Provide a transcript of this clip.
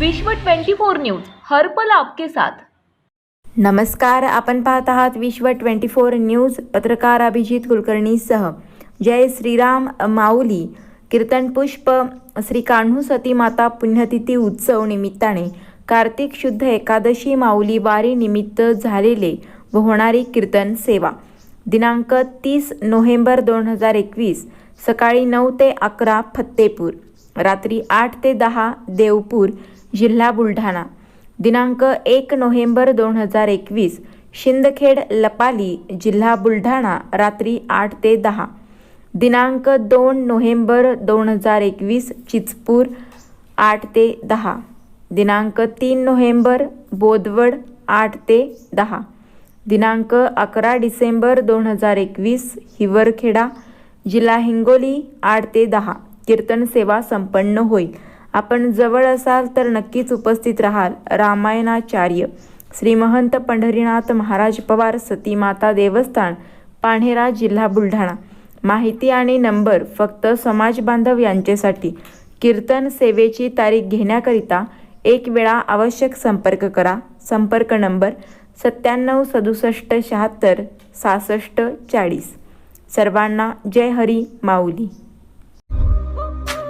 विश्व 24 न्यूज हर्पल आपके साथ. नमस्कार आपण पाहत आहात विश्व ट्वेंटी फोर न्यूज पत्रकार अभिजित कुलकर्णीसह जय श्रीराम माऊली कीर्तन पुष्प श्री कान्हू सती माता पुण्यतिथी उत्सव निमित्ताने कार्तिक शुद्ध एकादशी माऊली वारी निमित्त झालेले व होणारी कीर्तन सेवा. दिनांक तीस नोव्हेंबर दोन हजार एकवीस सकाळी नऊ ते अकरा फत्तेपूर. रात्री आठ ते दहा देवपूर जिल्हा बुलढाणा. दिनांक एक नोव्हेंबर दोन हजार एकवीस शिंदखेड लपाली जिल्हा बुलढाणा रात्री आठ ते दहा. दिनांक दोन नोव्हेंबर दोन हजार एकवीस चिचपूर आठ ते दहा. दिनांक तीन नोव्हेंबर बोदवड आठ ते दहा. दिनांक अकरा डिसेंबर दोन हजार एकवीस हिवरखेडा जिल्हा हिंगोली आठ ते दहा. कीर्तन सेवा संपन्न होईल आपण जवळ असाल तर नक्कीच उपस्थित राहाल. रामायणाचार्य श्रीमहंत पंढरीनाथ महाराज पवार सती माता देवस्थान पाणेरा जिल्हा बुलढाणा. माहिती आणि नंबर फक्त समाज बांधव यांच्यासाठी. कीर्तन सेवेची तारीख घेण्याकरिता एक वेळा आवश्यक संपर्क करा. संपर्क नंबर सत्त्याण्णव सदुसष्ट शहात्तर सहासष्ट चाळीस. सर्वांना जय हरी माऊली.